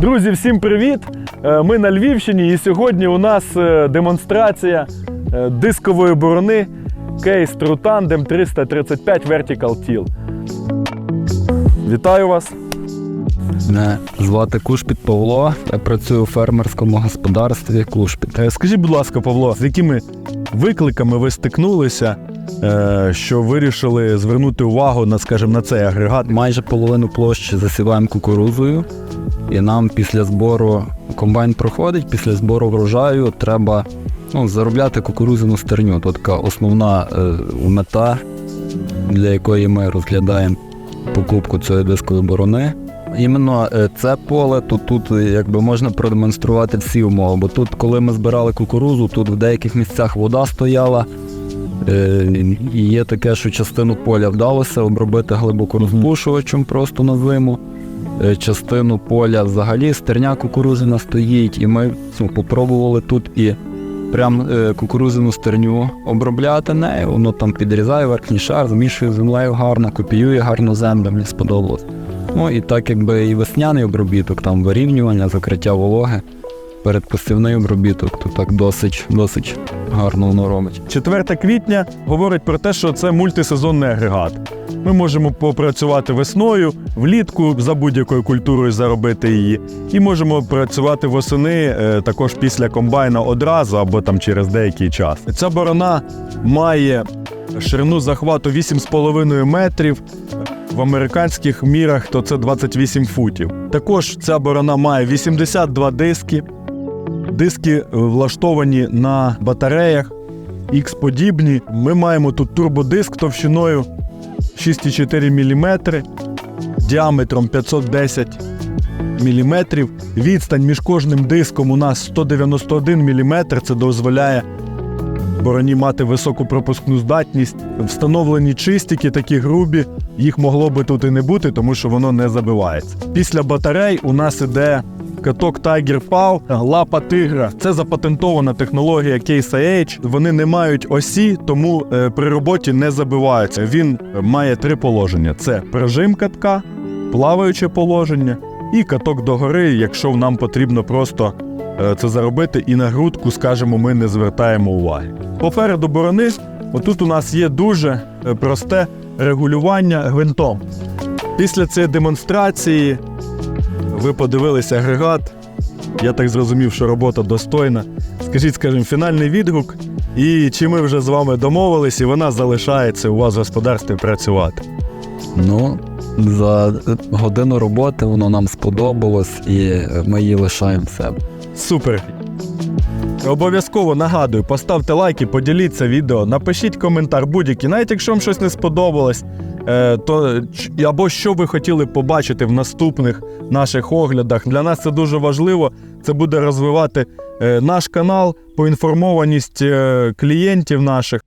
Друзі, всім привіт! Е, Ми на Львівщині, і сьогодні у нас е, демонстрація е, дискової борони кейс True Tandem 335 Vertical Teal. Вітаю вас! Мене звати Кушпіт Павло. Я працюю у фермерському господарстві Кушпіт. Скажіть, будь ласка, Павло, з якими викликами ви стикнулися, що вирішили звернути увагу на, скажімо, на цей агрегат? Майже половину площі засіваємо кукурузою, і нам після збору комбайн проходить, після збору врожаю треба ну, заробляти кукурузяну стерню. То така основна е, мета, для якої ми розглядаємо покупку цієї дискової борони. Іменно е, це поле, то тут е, якби можна продемонструвати всі умови. Бо тут, коли ми збирали кукурузу, тут в деяких місцях вода стояла. Е, є таке, що частину поля вдалося обробити глибоко розпушувачем просто на зиму. Е, Частину поля взагалі стерня кукурузина стоїть, і ми ну, попробували тут і прям е, кукурузину стерню обробляти нею. Воно там підрізає верхній шар, змішує землею гарно, копіює гарно землю, мені сподобалось. Ну і так якби і весняний обробіток, там вирівнювання, закриття вологи, передпосівний обробіток, то так досить, досить гарно воно робить. 4 квітня говорить про те, що це мультисезонний агрегат. Ми можемо попрацювати весною, влітку за будь-якою культурою заробити її, і можемо працювати восени е, також після комбайна одразу або там через деякий час. Ця борона має ширину захвату 8,5 метрів. В американських мірах то це 28 футів. Також ця борона має 82 диски. Диски е, влаштовані на батареях X-подібні. Ми маємо тут турбодиск товщиною 6,4 мм, діаметром 510 мм. Відстань між кожним диском у нас 191 мм. Це дозволяє бороні мати високу пропускну здатність. Встановлені чистики, такі грубі. Їх могло би тут і не бути, тому що воно не забивається. Після батарей у нас іде каток Tiger PAW, лапа тигра. Це запатентована технологія Case IH. Вони не мають осі, тому е, при роботі не забиваються. Він має три положення: це прижим катка, плаваюче положення і каток догори, якщо нам потрібно просто е, це заробити, і на грудку, скажімо, ми не звертаємо уваги. Попереду борони, отут у нас є дуже е, просте регулювання гвинтом. Після цієї демонстрації ви подивилися агрегат. Я так зрозумів, що робота достойна. Скажіть, скажімо, фінальний відгук, і чи ми вже з вами домовились, і вона залишається у вас в господарстві працювати. Ну, за годину роботи воно нам сподобалось і ми її лишаємо себе. Супер. Обов'язково нагадую, поставте лайки, поділіться відео, напишіть коментар будь-який, навіть якщо вам щось не сподобалось, то ч- або що ви хотіли побачити в наступних наших оглядах. Для нас це дуже важливо. Це буде розвивати е, наш канал, поінформованість е, клієнтів наших.